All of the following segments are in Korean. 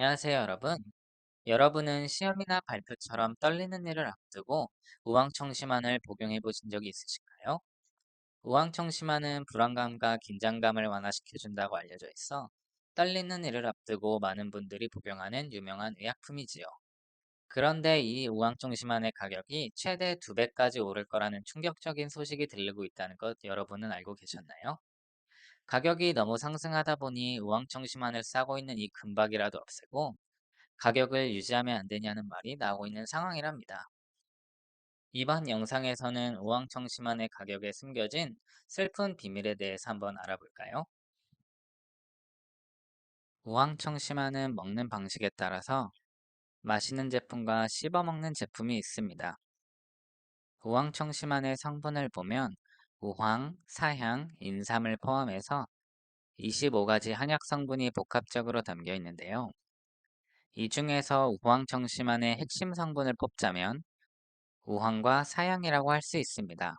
안녕하세요, 여러분. 여러분은 시험이나 발표처럼 떨리는 일을 앞두고 우왕청심환을 복용해 보신 적이 있으신가요? 우왕청심환은 불안감과 긴장감을 완화시켜준다고 알려져 있어 떨리는 일을 앞두고 많은 분들이 복용하는 유명한 의약품이지요. 그런데 이 우왕청심환의 가격이 최대 두 배까지 오를 거라는 충격적인 소식이 들리고 있다는 것 여러분은 알고 계셨나요? 가격이 너무 상승하다 보니 우왕청심환을 싸고 있는 이 금박이라도 없애고 가격을 유지하면 안 되냐는 말이 나오고 있는 상황이랍니다. 이번 영상에서는 우왕청심환의 가격에 숨겨진 슬픈 비밀에 대해서 한번 알아볼까요? 우왕청심환은 먹는 방식에 따라서 마시는 제품과 씹어먹는 제품이 있습니다. 우왕청심환의 성분을 보면 우황, 사향, 인삼을 포함해서 25가지 한약 성분이 복합적으로 담겨 있는데요. 이 중에서 우황청심환의 핵심 성분을 뽑자면 우황과 사향이라고 할 수 있습니다.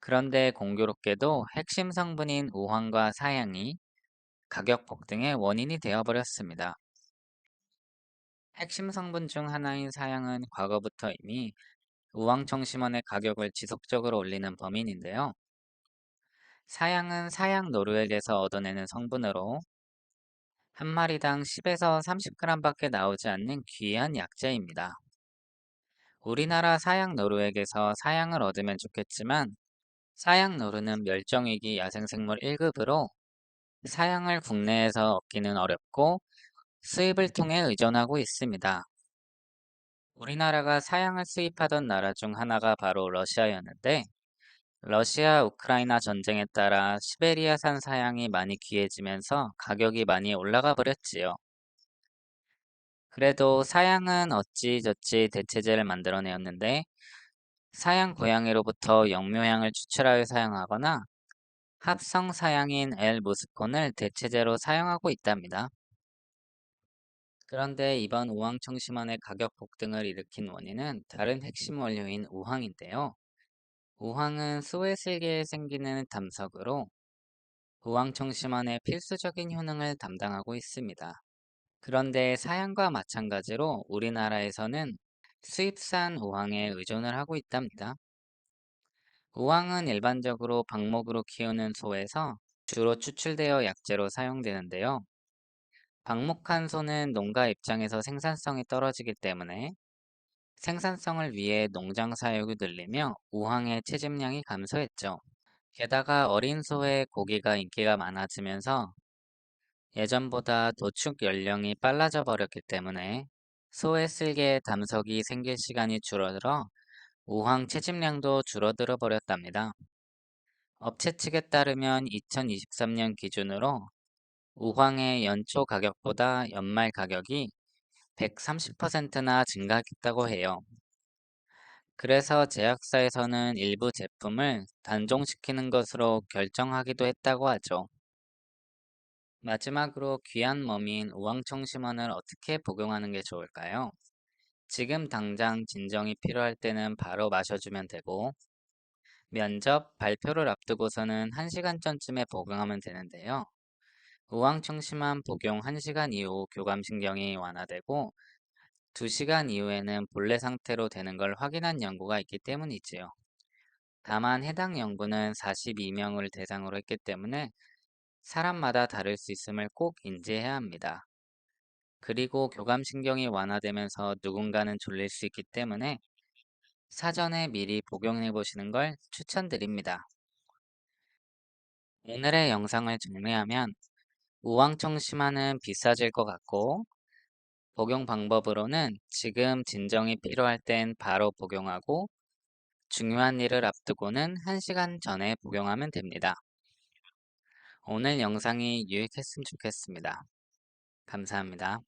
그런데 공교롭게도 핵심 성분인 우황과 사향이 가격 폭등의 원인이 되어버렸습니다. 핵심 성분 중 하나인 사향은 과거부터 이미 우황청심환의 가격을 지속적으로 올리는 범인인데요. 사향은 사양 노루액에서 얻어내는 성분으로 한 마리당 10에서 30g 밖에 나오지 않는 귀한 약재입니다. 우리나라 사양 노루액에서 사양을 얻으면 좋겠지만 사양 노루는 멸종위기 야생생물 1급으로 사양을 국내에서 얻기는 어렵고 수입을 통해 의존하고 있습니다. 우리나라가 사양을 수입하던 나라 중 하나가 바로 러시아였는데 러시아 우크라이나 전쟁에 따라 시베리아산 사양이 많이 귀해지면서 가격이 많이 올라가 버렸지요. 그래도 사양은 어찌저찌 대체제를 만들어내었는데 사양 고양이로부터 영묘향을 추출하여 사용하거나 합성 사양인 L-무스콘을 대체제로 사용하고 있답니다. 그런데 이번 우황 청심환의 가격 폭등을 일으킨 원인은 다른 핵심 원료인 우황인데요. 우황은 수외슬개에 생기는 담석으로 우황 청심환의 필수적인 효능을 담당하고 있습니다. 그런데 사양과 마찬가지로 우리나라에서는 수입산 우황에 의존을 하고 있답니다. 우황은 일반적으로 방목으로 키우는 소에서 주로 추출되어 약재로 사용되는데요. 방목한 소는 농가 입장에서 생산성이 떨어지기 때문에 생산성을 위해 농장 사육을 늘리며 우황의 채집량이 감소했죠. 게다가 어린 소의 고기가 인기가 많아지면서 예전보다 도축 연령이 빨라져 버렸기 때문에 소의 쓸개에 담석이 생길 시간이 줄어들어 우황 채집량도 줄어들어 버렸답니다. 업체 측에 따르면 2023년 기준으로 우황의 연초 가격보다 연말 가격이 130%나 증가했다고 해요. 그래서 제약사에서는 일부 제품을 단종시키는 것으로 결정하기도 했다고 하죠. 마지막으로 귀한 몸인 우황청심원을 어떻게 복용하는 게 좋을까요? 지금 당장 진정이 필요할 때는 바로 마셔주면 되고 면접, 발표를 앞두고서는 1시간 전쯤에 복용하면 되는데요. 우황청심환 복용 1시간 이후 교감신경이 완화되고 2시간 이후에는 본래 상태로 되는 걸 확인한 연구가 있기 때문이지요. 다만 해당 연구는 42명을 대상으로 했기 때문에 사람마다 다를 수 있음을 꼭 인지해야 합니다. 그리고 교감신경이 완화되면서 누군가는 졸릴 수 있기 때문에 사전에 미리 복용해 보시는 걸 추천드립니다. 오늘의 영상을 정리하면 우황청 심화는 비싸질 것 같고 복용 방법으로는 지금 진정이 필요할 땐 바로 복용하고 중요한 일을 앞두고는 1시간 전에 복용하면 됩니다. 오늘 영상이 유익했으면 좋겠습니다. 감사합니다.